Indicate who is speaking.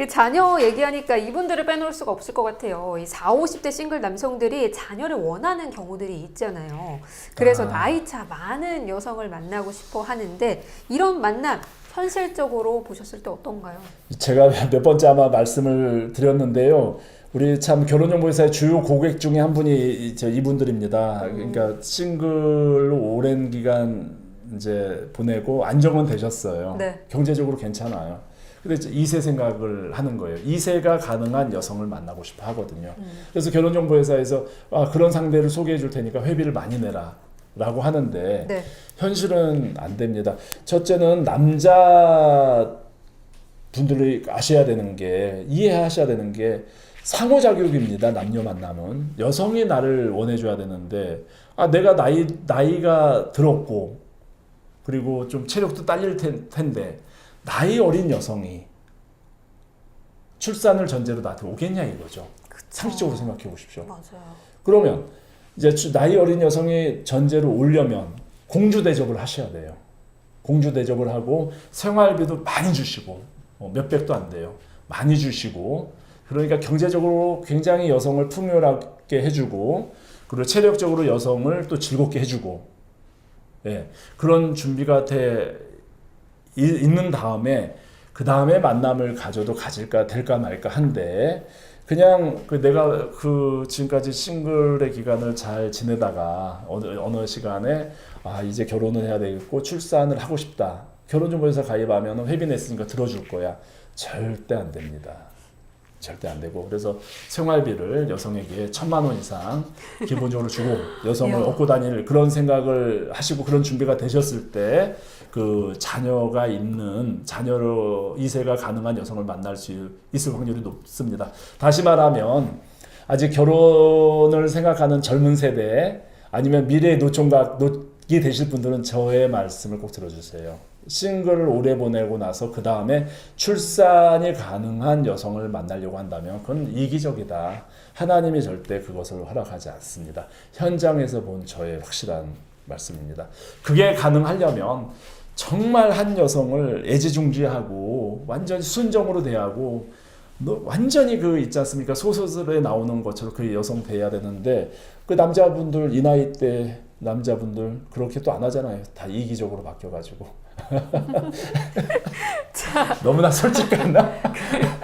Speaker 1: 이 자녀 얘기하니까 이분들을 빼놓을 수가 없을 것 같아요. 이 4, 50대 싱글 남성들이 자녀를 원하는 경우들이 있잖아요. 그래서
Speaker 2: 아.
Speaker 1: 나이차 많은 여성을 만나고 싶어 하는데 이런 만남 현실적으로 보셨을 때 어떤가요?
Speaker 2: 제가 몇 번째 아마 말씀을 드렸는데요. 우리 참 결혼정보회사의 주요 고객 중에 한 분이 이- 저 이분들입니다. 그러니까 싱글로 오랜 기간 이제 보내고 안정은 되셨어요.
Speaker 1: 네.
Speaker 2: 경제적으로 괜찮아요. 근데 이제 2세 생각을 하는 거예요. 2세가 가능한 여성을 만나고 싶어 하거든요. 그래서 결혼정보회사에서 아, 그런 상대를 소개해 줄 테니까 회비를 많이 내라. 라고 하는데
Speaker 1: 네.
Speaker 2: 현실은 안 됩니다. 첫째는 남자 분들이 아셔야 되는 게 이해하셔야 되는 게 상호작용입니다. 남녀 만남은 여성이 나를 원해줘야 되는데 아 내가 나이 나이가 들었고 그리고 좀 체력도 딸릴 텐- 텐데 나이 어린 여성이 출산을 전제로 나한테 오겠냐 이거죠. 상식적으로 생각해 보십시오.
Speaker 1: 맞아요.
Speaker 2: 그러면 이제 주- 나이 어린 여성이 전제로 오려면 공주 대접을 하셔야 돼요. 공주 대접을 하고 생활비도 많이 주시고 어, 몇백도 안 돼요. 많이 주시고 그러니까 경제적으로 굉장히 여성을 풍요롭게 해주고 그리고 체력적으로 여성을 또 즐겁게 해주고 예, 그런 준비가 돼 이- 있는 다음에 그 다음에 만남을 가져도 가질까 될까 말까 한데 그냥 그 내가 그 지금까지 싱글의 기간을 잘 지내다가 어느 어느 시간에 아 이제 결혼을 해야 되겠고 출산을 하고 싶다. 결혼정보회사 가입하면 회비 냈으니까 들어줄 거야. 절대 안 됩니다 절대 안 되고 그래서 생활비를 여성에게 천만 원 이상 기본적으로 주고 여성을
Speaker 1: 이야.
Speaker 2: 얻고 다닐 그런 생각을 하시고 그런 준비가 되셨을 때 그 자녀가 있는 자녀로 이세가 가능한 여성을 만날 수 있을 확률이 높습니다. 다시 말하면 아직 결혼을 생각하는 젊은 세대 아니면 미래의 노총각 노이 되실 분들은 저의 말씀을 꼭 들어주세요. 싱글을 오래 보내고 나서 그 다음에 출산이 가능한 여성을 만나려고 한다면 그건 이기적이다. 하나님이 절대 그것을 허락하지 않습니다. 현장에서 본 저의 확실한 말씀입니다. 그게 가능하려면 정말 한 여성을 애지중지하고 완전히 순정으로 대하고 너 완전히 그 있지 않습니까 소설에 나오는 것처럼 그 여성 대해야 되는데 그 남자분들 이 나이 때 남자분들 그렇게 또 안 하잖아요. 다 이기적으로 바뀌어가지고. 너무나 솔직했나?